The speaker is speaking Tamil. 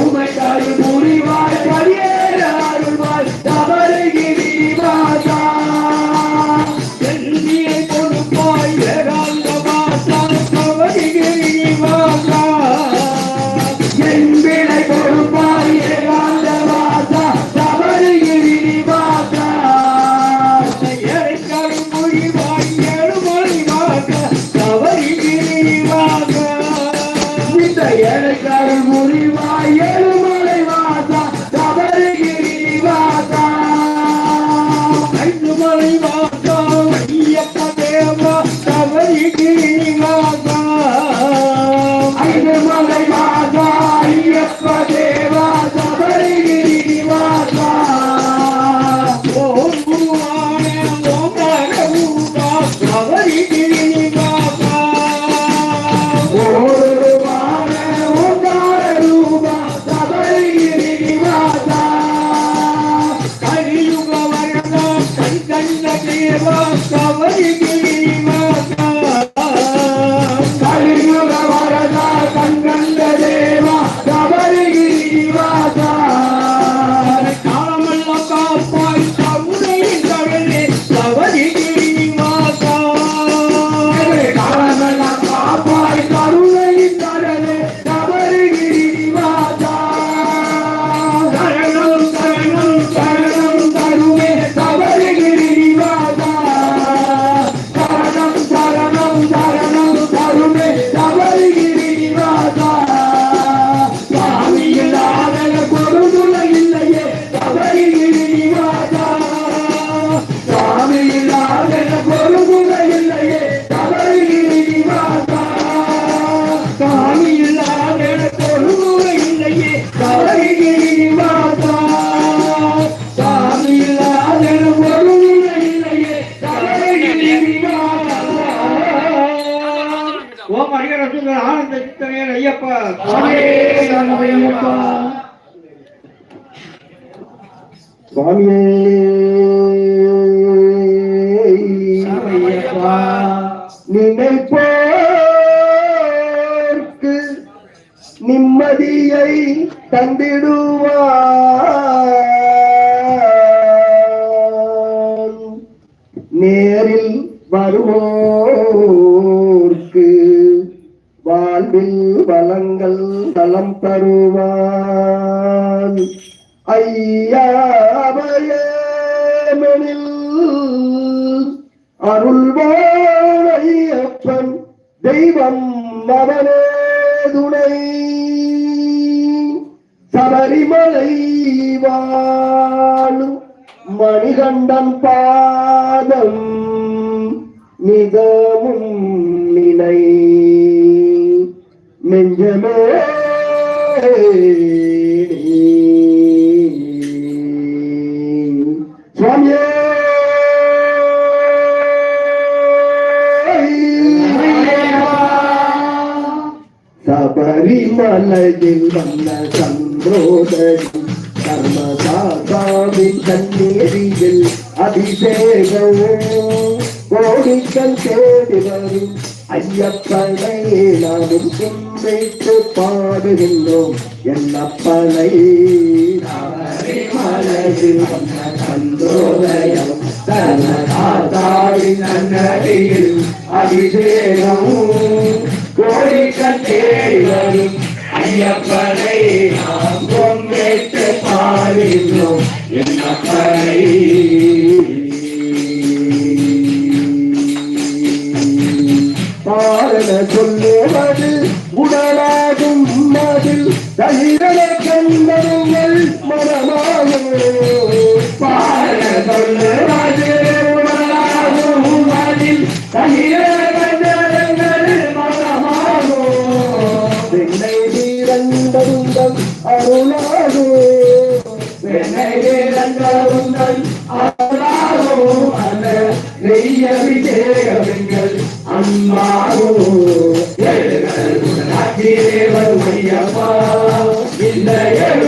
உமை தாய் புரிவார் வேலைக்காரன் முறிவாயலும் சுந்தர ஆனந்த சித்தனையன் ஐயப்பா. சுவாமியே நினைப்போர்க்கு நிம்மதியை தந்திடுவான். நேரில் வருவோர்க்கு வாழ்வில் வளங்கள் தலம் தருவான். ஐயாபயமெனில் அருள்வாழையப்பன் தெய்வம் அவனே துணை. சபரிமலை வாழும் மணிகண்டன் பாதம் மிகவும் நினை நெஞ்சமே. சுவாமியே. சபரிமலையில் வந்த சந்தோதரி கர்மசாதாவின் கண்ணீரியில் அபிஷேகம். கோடிக்கல் தேடி வரும் ஐயப்பனை நாமும் கும்பிட்டு பாடுகின்றோம். என்னப்பனை சபரிமலையில் வந்த சந்திரோதயம் கர்மசாசாவின் கண்ணீரில் அபிஷேகம் கோடிக்கல் தேடி வரும் ஐயப்பனை நாம் கும்பிட்டு பாடுகின்றோம். என்னப்பனை உடலாகும் மதில் தகிரன கண்டங்கள் மனமாகும் பாடல வீரந்தருந்தம் அருளாகும் வீரந்தருந்தம் அருளாகும் அந்த நெய்ய விஜயங்கள் அம்மா ஐயப்பா இந்த ஏழு